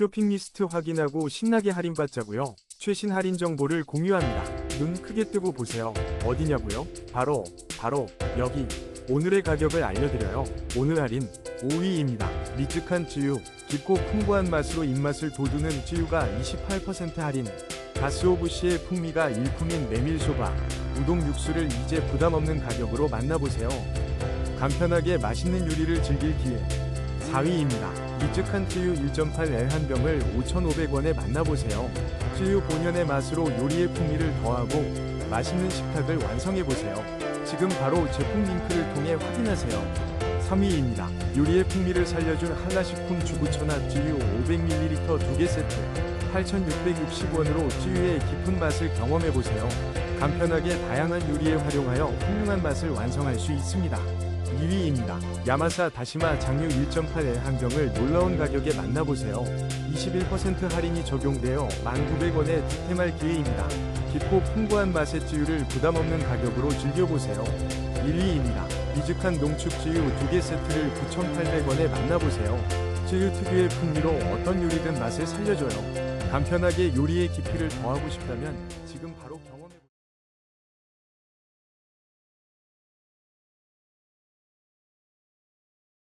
쇼핑 리스트 확인하고 신나게 할인받자고요. 최신 할인 정보를 공유합니다. 눈 크게 뜨고 보세요. 어디냐고요? 바로 바로 여기. 오늘의 가격을 알려드려요. 오늘 할인 5위입니다. 미특한 쯔유. 깊고 풍부한 맛으로 입맛을 돋우는 쯔유가 28% 할인. 가스오부시의 풍미가 일품인 메밀소바. 우동 육수를 이제 부담 없는 가격으로 만나보세요. 간편하게 맛있는 요리를 즐길 기회. 4위입니다. 미특한 쯔유 1.8L 한 병을 5,500원에 만나보세요. 쯔유 본연의 맛으로 요리의 풍미를 더하고 맛있는 식탁을 완성해보세요. 지금 바로 제품 링크를 통해 확인하세요. 3위입니다. 요리의 풍미를 살려준 한라식품 주부천하 쯔유 500ml 2개 세트 8,660원으로 쯔유의 깊은 맛을 경험해보세요. 간편하게 다양한 요리에 활용하여 훌륭한 맛을 완성할 수 있습니다. 2위입니다. 야마사 다시마 장류 1.8의 한 병을 놀라운 가격에 만나보세요. 21% 할인이 적용되어 1,900원의 득템할 기회입니다. 깊고 풍부한 맛의 쯔유를 부담 없는 가격으로 즐겨보세요. 1위입니다. 미직한 농축 쯔유 2개 세트를 9,800원에 만나보세요. 쯔유 특유의 풍미로 어떤 요리든 맛을 살려줘요. 간편하게 요리의 깊이를 더하고 싶다면 지금 바로 경험해보세요.